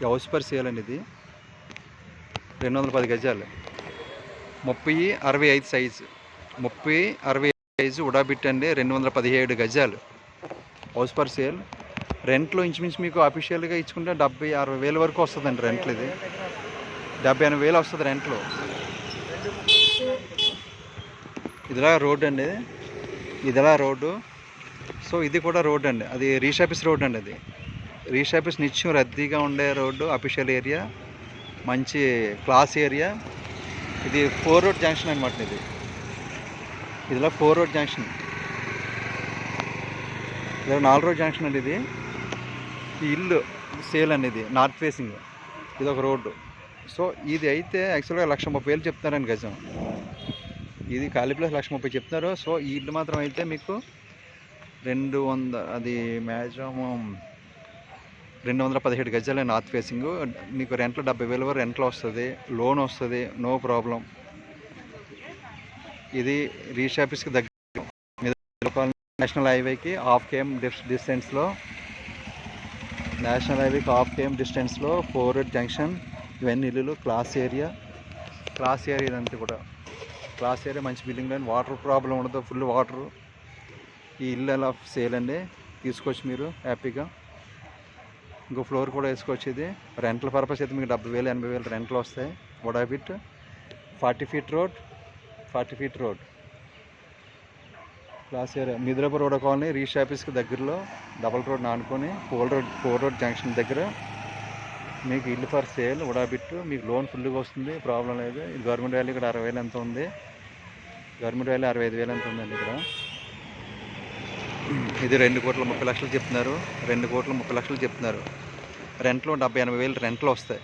ఈ house per sale అండి ఇది రెండు వందల పది గజాలు. ముప్పై అరవై ఐదు సైజు. ముప్పై అరవై సైజు ఉడాబిట్ అండి రెండు వందల పదిహేడు గజాలు. హౌస్ పర్ సేల్ రెంట్లో ఇంచుమించు మీకు అఫీషియల్గా ఇచ్చుకుంటే డెబ్బై అరవై వేల వరకు వస్తుందండి రెంట్లు ఇది. డెబ్బై ఎనభై వేలు వస్తుంది రెంట్లో. ఇదిలా రోడ్ అండి. ఇదిలా రోడ్డు. సో ఇది కూడా రోడ్ అండి. అది రీషాపిస్ రోడ్ అండి అది. రీషాపిస్ నిత్యం రద్దీగా ఉండే రోడ్డు అఫీషియల్ ఏరియా మంచి క్లాస్ ఏరియా ఇది ఫోర్ రోడ్ జంక్షన్ అనమాట ఇది. ఇదిలా ఫోర్ రోడ్ జంక్షన్ ఇది నాలుగు రోడ్ జంక్షన్ అండి ఇది. ఈ ఇల్లు సేల్ అండి ఇది నార్త్ ఫేసింగ్ ఇది ఒక రోడ్డు. సో ఇది అయితే యాక్చువల్గా లక్ష ముప్పై వేలు చెప్తున్నారండి గజం. ఇది ఖాళీ ప్లేస్ లక్ష ముప్పై చెప్తున్నారు. సో ఈ ఇల్లు మాత్రం అయితే మీకు రెండు వంద అది మ్యాక్సిమం రెండు వందల పదిహేడు గజాలు నార్త్ ఫేసింగ్. మీకు రెంట్లో డెబ్బై వేల వరకు రెంట్లో వస్తుంది లోన్ వస్తుంది నో ప్రాబ్లం. ఇది రీచ్ ఆఫీస్కి దగ్గర నేషనల్ హైవేకి హాఫ్ కేఎం డిస్ డిస్టెన్స్లో నేషనల్ హైవేకి హాఫ్ కేఎం డిస్టెన్స్లో ఫోర్ జంక్షన్ ఇవన్నీ ఇల్లులు క్లాస్ ఏరియా. క్లాస్ ఏరియా ఇదంతా కూడా. క్లాస్ ఏరియా మంచి బిల్డింగ్ లేని వాటర్ ప్రాబ్లం ఉండదు ఫుల్ వాటర్. ఈ ఇల్లు ఎలా సేల్ అండి? తీసుకోవచ్చు మీరు హ్యాపీగా. ఇంకో ఫ్లోర్ కూడా వేసుకోవచ్చు ఇది రెంట్ల పర్పస్ అయితే మీకు డెబ్బై వేలు ఎనభై వేలు రెంట్లు వస్తాయి. Vada forty feet road forty feet road. Class area Mithilapur road colony reach ఆఫీస్కి దగ్గరలో double road నానుకొని four road four road junction దగ్గర. మీకు ఇల్లు ఫర్ సేల్ ఉడాబిట్ మీకు లోన్ ఫుల్గా వస్తుంది ప్రాబ్లం లేదు. ఇది గవర్నమెంట్ వాల్యూ ఇక్కడ అరవై వేలు ఎంత ఉంది? గవర్నమెంట్ వాల్యూ అరవై ఐదు వేలు ఎంత ఉందండి ఇక్కడ? ఇది రెండు కోట్ల ముప్పై లక్షలు చెప్తున్నారు. రెండు కోట్ల ముప్పై లక్షలు చెప్తున్నారు. రెంట్లో డెబ్బై ఎనభై వేలు రెంట్లు వస్తాయి.